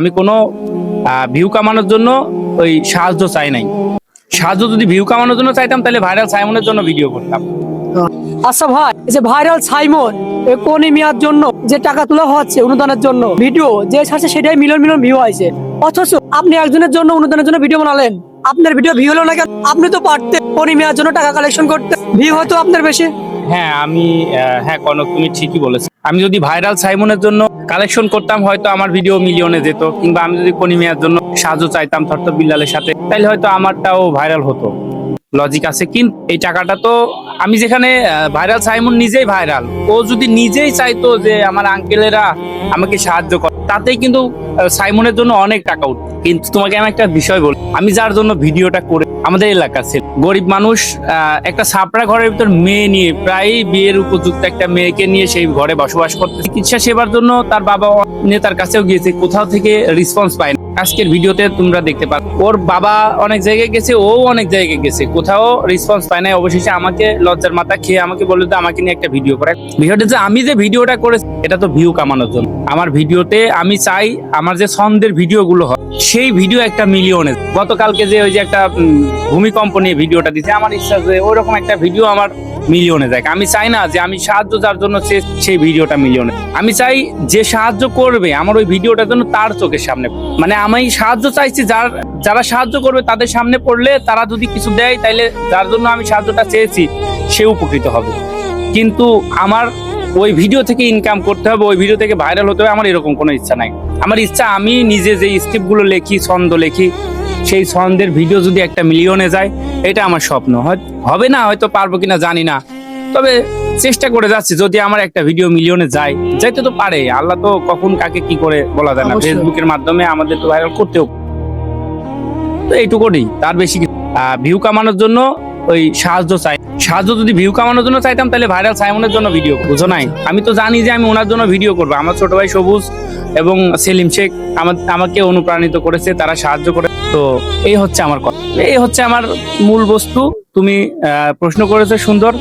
আমি কোনো ভিউ কামানোর জন্য ওই সাহায্য চাই নাই। সাহায্য যদি ভিউ কামানোর জন্য চাইতাম তাহলে ভাইরাল সাইমনের জন্য ভিডিও করতাম। আচ্ছা ভাই এই যে ভাইরাল সাইমন মিয়ার জন্য যে টাকা তোলা হচ্ছে অনুদানের জন্য ভিডিও যে ছাড়ছে সেটাই মিলিয়ন মিলিয়ন ভিউ হয়েছে। অথচ আপনি একজনের জন্য অনুদানের জন্য ভিডিও বানালেন। আপনার ভিডিও ভিউ হলো না কেন? আপনি তো পারতেন মিয়ার জন্য টাকা কালেকশন করতে। ভিউ হয়তো আপনার বেশি। হ্যাঁ আমি হ্যাঁ কনক তুমি ঠিকই বলেছ। আমি যদি ভাইরাল সাইমনের জন্য কালেকশন করতাম, হয়তো আমার ভিডিও মিলিয়নে যেত, কিংবা আমি যদি কনিমিয়ার জন্য সাহায্য চাইতাম থরত বিল্লালের সাথে তাহলে হয়তো আমারটাও ভাইরাল হতো। লজিক আছে, কিন্তু এই টাকাটা তো আমি যেখানে ভাইরাল সাইমন নিজেই ভাইরাল। ও যদি নিজেই চাইতো যে আমার আঙ্কেলেরা আমাকে সাহায্য করে, তাতেই কিন্তু সাইমনের জন্য অনেক টাকা উঠত। কিন্তু তোমাকে আমি একটা বিষয় বল, আমি যার জন্য ভিডিওটা করে আমাদের এলাকা ছিল। গরিব মানুষ একটা সাপড়া ঘরের ভিতর মেয়ে নিয়ে প্রায় বিয়ের উপযুক্ত একটা মেয়েকে নিয়ে সেই ঘরে বসবাস করতে। চিকিৎসা সেবার জন্য তার বাবা নেতার কাছেও গিয়েছে, কোথাও থেকে রেসপন্স পায় না আজকের ভিডিওতে তোমরা দেখতে পারো। ওর বাবা অনেক জায়গায় গেছে ও অনেক জায়গায় গেছে, কোথাও রেসপন্স পায় না অবশেষে আমাকে লজ্জার মাথা খেয়ে আমাকে বলল আমাকে নিয়ে একটা ভিডিও করে। ভিডিওটা যে আমি যে ভিডিওটা করেছি, এটা তো ভিউ কামানোর জন্য। আমার ভিডিওতে আমি চাই, আমার যে ছন্দের ভিডিওগুলো হয় সেই ভিডিও একটা মিলিয়নে গতকালকে যে ওই যে একটা ভূমিকম্প নিয়ে ভিডিওটা দিছে, আমার ইচ্ছা যে ওইরকম একটা ভিডিও আমার মিলিয়নে যায় আমি চাই না যে আমি সাহায্য যার জন্য সেই ভিডিওটা মিলিয়নে আমি চাই যে সাহায্য করবে, আমার ওই ভিডিওটার জন্য তার চোখের সামনে মানে আমি সাহায্য চাইছি যার, যারা সাহায্য করবে তাদের সামনে পড়লে তারা যদি কিছু দেয়, তাইলে যার জন্য আমি সাহায্যটা চেয়েছি, সে উপকৃত হবে। কিন্তু আমার ওই ভিডিও থেকে ইনকাম করতে হবে, ওই ভিডিও থেকে ভাইরাল হতে হবে, আমার এরকম কোনো ইচ্ছা নাই। আমার ইচ্ছা আমি নিজে যে স্ক্রিপ্টগুলো লেখি ছন্দ লেখি সেই ছন্দের ভিডিও যদি একটা মিলিয়নে যায় এটা আমার স্বপ্ন। হবে না হয়তো পারব কিনা জানি না। তবে চেষ্টা করে যাচ্ছি যদি আমার একটা ভিডিও মিলিয়নে যায় যাইতে তো পারে। আল্লাহ তো কখন কাকে কি করে বলা যায় না। ফেসবুকের মাধ্যমে আমাদের তো ভাইরাল করতেও তো এইটুকুনি তার বেশি ভিউ কামানোর জন্য ওই সাহায্য চাই। সাহায্য যদি ভিউ কামানোর জন্য চাইতাম তাহলে ভাইরাল সাইমনের জন্য ভিডিও বুঝো নাই? আমি তো জানি যে আমি ওনার জন্য ভিডিও করব। আমার ছোট ভাই সবুজ এবং সেলিম শেখ আমাকে অনুপ্রাণিত করেছে, তারা সাহায্য করে তো এই হচ্ছে আমার কথা। এই হচ্ছে আমার মূল বস্তু। তুমি প্রশ্ন করেছ সুন্দর।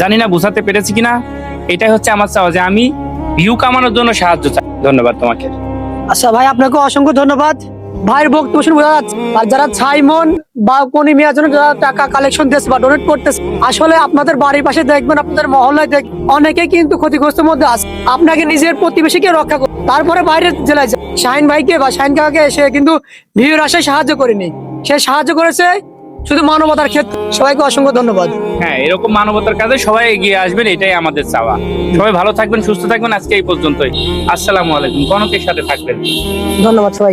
জানি না বোঝাতে পেরেছি কিনা। এটাই হচ্ছে আমার চাওয়া যে আমি ভিউ কামানোর জন্য সাহায্য চাই। ধন্যবাদ তোমাকে। আচ্ছা ভাই আপনাকে অসংখ্য ধন্যবাদ। ভাইয়ের বক্তব্য শুনে বোঝা যাচ্ছে। আর যারা ছাইমন বা কোন মিয়ার জন্য যারা টাকা কালেকশন দিয়েছে বা ডোনেট করতেছে, আসলে আপনাদের বাড়ির পাশে দেখবেন, আপনাদের মহল্লায় দেখ অনেকে কিন্তু ক্ষতিগ্রস্তের মধ্যে আছে। আপনাকে নিজের প্রতিবেশীকে রক্ষা তারপরে বাইরের জেলায় যায়। শাহিন ভাইকে বা শাহিন কাকাকে সে কিন্তু ভিউর আশায় সাহায্য করেনি। সে সাহায্য করেছে শুধু মানবতার ক্ষেত্রে। সবাইকে অসংখ্য ধন্যবাদ। হ্যাঁ এরকম মানবতার কাজে সবাই এগিয়ে আসবেন এটাই আমাদের চাওয়া। সবাই ভালো থাকবেন সুস্থ থাকবেন আজকে এই পর্যন্তই। আসসালামু আলাইকুম কনকের সাথে থাকবেন। ধন্যবাদ সবাই